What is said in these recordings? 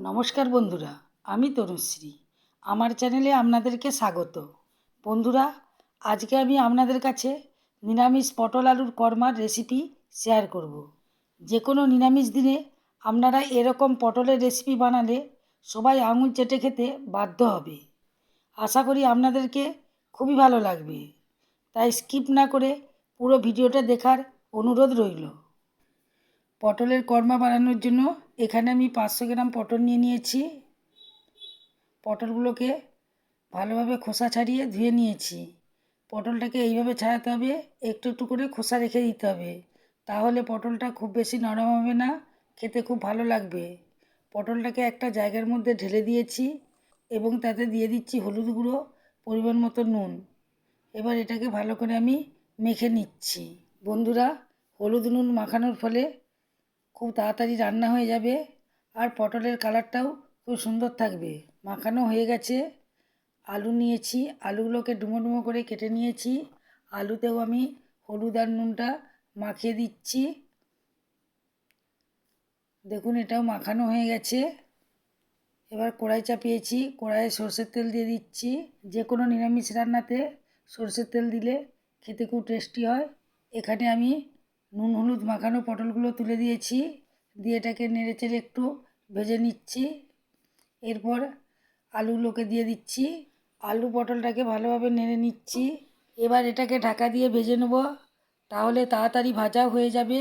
নমস্কার বন্ধুরা, আমি তনুশ্রী। আমার চ্যানেলে আপনাদেরকে স্বাগত। বন্ধুরা, আজকে আমি আপনাদের কাছে নিরামিষ পটল আলুর কর্মার রেসিপি শেয়ার করব। যে কোনো নিরামিষ দিনে আপনারা এরকম পটলের রেসিপি বানালে সবাই আঙুল চেটে খেতে বাধ্য হবে। আশা করি আপনাদেরকে খুবই ভালো লাগবে। তাই স্কিপ না করে পুরো ভিডিওটা দেখার অনুরোধ রইল। পটলের কর্মা বানানোর জন্য এখানে আমি পাঁচশো গ্রাম পটল নিয়ে নিয়েছি। পটলগুলোকে ভালোভাবে খোসা ছাড়িয়ে ধুয়ে নিয়েছি। পটলটাকে এইভাবে ছাড়াতে হবে, একটু একটু করে খোসা রেখে দিতে হবে। তাহলে পটলটা খুব বেশি নরম হবে না, খেতে খুব ভালো লাগবে। পটলটাকে একটা জায়গার মধ্যে ঢেলে দিয়েছি এবং তাতে দিয়ে দিচ্ছি হলুদ গুঁড়ো, পরিমাণ মতো নুন। এবার এটাকে ভালো করে আমি মেখে নিচ্ছি। বন্ধুরা, হলুদ নুন মাখানোর ফলে খুব তাড়াতাড়ি রান্না হয়ে যাবে আর পটলের কালারটাও খুব সুন্দর থাকবে। মাখানো হয়ে গেছে। আলু নিয়েছি। আলুগুলোকে ডুমো ডুমো করে কেটে নিয়েছি। আলুতেও আমি হলুদ আর নুনটা মাখিয়ে দিচ্ছি। দেখুন, এটাও মাখানো হয়ে গেছে। এবার কড়াই চাপিয়েছি। কড়াইয়ে সর্ষের তেল দিয়ে দিচ্ছি। যে কোনো নিরামিষ রান্নাতে সর্ষের তেল দিলে খেতে খুব টেস্টি হয়। এখানে আমি নুন, হলুদ মাখানো পটলগুলো তুলে দিয়েছি। দিয়ে এটাকে নেড়ে চেড়ে একটু ভেজে নিচ্ছি। এরপর আলুগুলোকে দিয়ে দিচ্ছি। আলু পটলটাকে ভালোভাবে নেড়ে নিচ্ছি। এবার এটাকে ঢাকা দিয়ে ভেজে নেব। তাহলে তাড়াতাড়ি ভাজাও হয়ে যাবে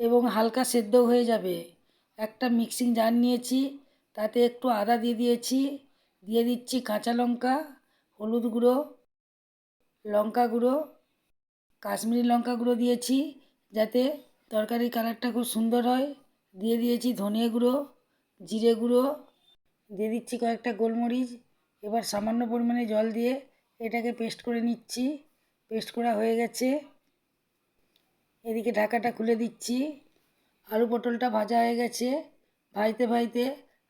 এবং হালকা সেদ্ধও হয়ে যাবে। একটা মিক্সিং জার নিয়েছি, তাতে একটু আদা দিয়ে দিয়েছি। দিয়ে দিচ্ছি কাঁচা লঙ্কা, হলুদ গুঁড়ো, লঙ্কা গুঁড়ো, কাশ্মীরি লঙ্কা গুঁড়ো দিয়েছি। যাতে তরকারির কালারটা খুব সুন্দর হয়। দিয়ে দিয়েছি ধনে গুঁড়ো, জিরে গুঁড়ো, দিয়ে দিচ্ছি কয়েকটা গোলমরিচ। এবার সামান্য পরিমাণে জল দিয়ে এটাকে পেস্ট করে নিচ্ছি। পেস্ট করা হয়ে গেছে। এদিকে ঢাকাটা খুলে দিচ্ছি। আলু পটলটা ভাজা হয়ে গেছে। ভাইতে ভাইতে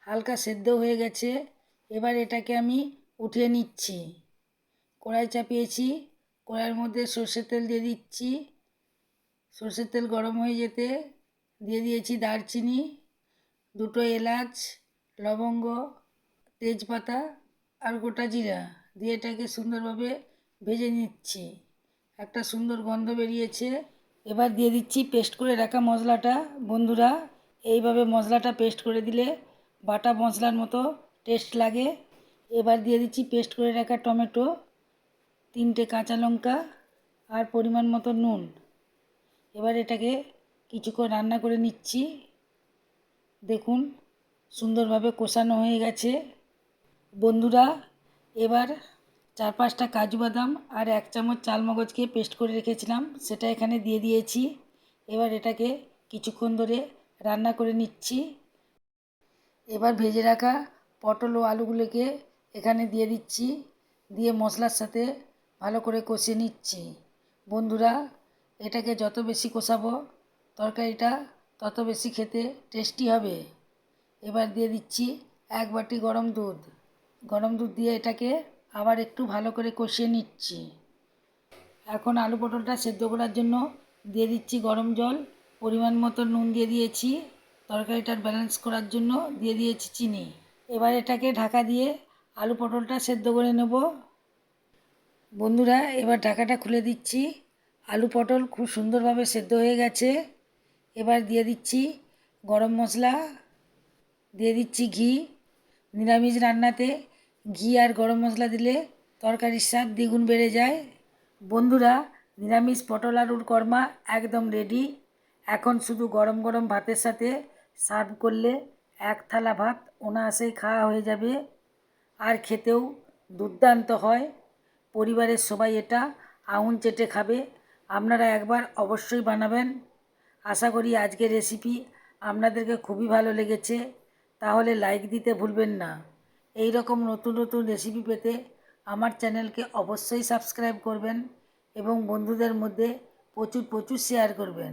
হালকা সেদ্ধ হয়ে গেছে। এবার এটাকে আমি উঠিয়ে নিচ্ছি। কড়াই চাপিয়েছি। কড়াইয়ের মধ্যে সর্ষের তেল দিয়ে দিচ্ছি। সর্ষের তেল গরম হয়ে যেতে দিয়ে দিয়েছি দারচিনি, দুটো এলাচ, লবঙ্গ, তেজপাতা আর গোটা জিরা দিয়ে এটাকে সুন্দরভাবে ভেজে নিচ্ছি। একটা সুন্দর গন্ধ বেরিয়েছে। এবার দিয়ে দিচ্ছি পেস্ট করে রাখা মশলাটা। বন্ধুরা, এইভাবে মশলাটা পেস্ট করে দিলে বাটা মশলার মতো টেস্ট লাগে। এবার দিয়ে দিচ্ছি পেস্ট করে রাখা টমেটো, তিনটে কাঁচা লঙ্কা আর পরিমাণ মতো নুন। এবার এটাকে কিছুক্ষণ রান্না করে নিচ্ছি। দেখুন, সুন্দরভাবে কষানো হয়ে গেছে। বন্ধুরা, এবার চার পাঁচটা কাজু বাদাম আর এক চামচ চালমগজকে পেস্ট করে রেখেছিলাম, সেটা এখানে দিয়ে দিয়েছি। এবার এটাকে কিছুক্ষণ ধরে রান্না করে নিচ্ছি। এবার ভেজে রাখা পটল ও আলুগুলোকে এখানে দিয়ে দিচ্ছি, দিয়ে মশলার সাথে ভালো করে কষিয়ে নিচ্ছি। বন্ধুরা এটাকে যত বেশি কষাবো তরকারিটা তত বেশি খেতে টেস্টি হবে। এবার দিয়ে দিচ্ছি এক বাটি গরম দুধ। গরম দুধ দিয়ে এটাকে আবার একটু ভালো করে কষিয়ে নিচ্ছি। এখন আলু পটলটা সেদ্ধ করার জন্য দিয়ে দিচ্ছি গরম জল, পরিমাণ মতো নুন দিয়ে দিয়েছি, তরকারিটার ব্যালেন্স করার জন্য দিয়ে দিয়েছি চিনি। এবার এটাকে ঢাকা দিয়ে আলু পটলটা সেদ্ধ করে নেব। বন্ধুরা, এবার ঢাকাটা খুলে দিচ্ছি। আলু পটল খুব সুন্দরভাবে সেদ্ধ হয়ে গেছে। এবার দিয়ে দিচ্ছি গরম মশলা, দিয়ে দিচ্ছি ঘি। নিরামিষ রান্নাতে ঘি আর গরম মশলা দিলে তরকারির স্বাদ দ্বিগুণ বেড়ে যায়। বন্ধুরা, নিরামিষ পটল আলুর কর্মা একদম রেডি এখন শুধু গরম গরম ভাতের সাথে সার্ভ করলে এক থালা ভাত অনায়াসেই খাওয়া হয়ে যাবে। আর খেতেও দুর্দান্ত হয়। পরিবারের সবাই এটা আঙুল চেটে খাবে। আপনারা একবার অবশ্যই বানাবেন। আশা করি আজকের রেসিপি আপনাদেরকে খুবই ভালো লেগেছে। তাহলে লাইক দিতে ভুলবেন না। এই রকম নতুন নতুন রেসিপি পেতে আমার চ্যানেলকে অবশ্যই সাবস্ক্রাইব করবেন এবং বন্ধুদের মধ্যে প্রচুর প্রচুর শেয়ার করবেন।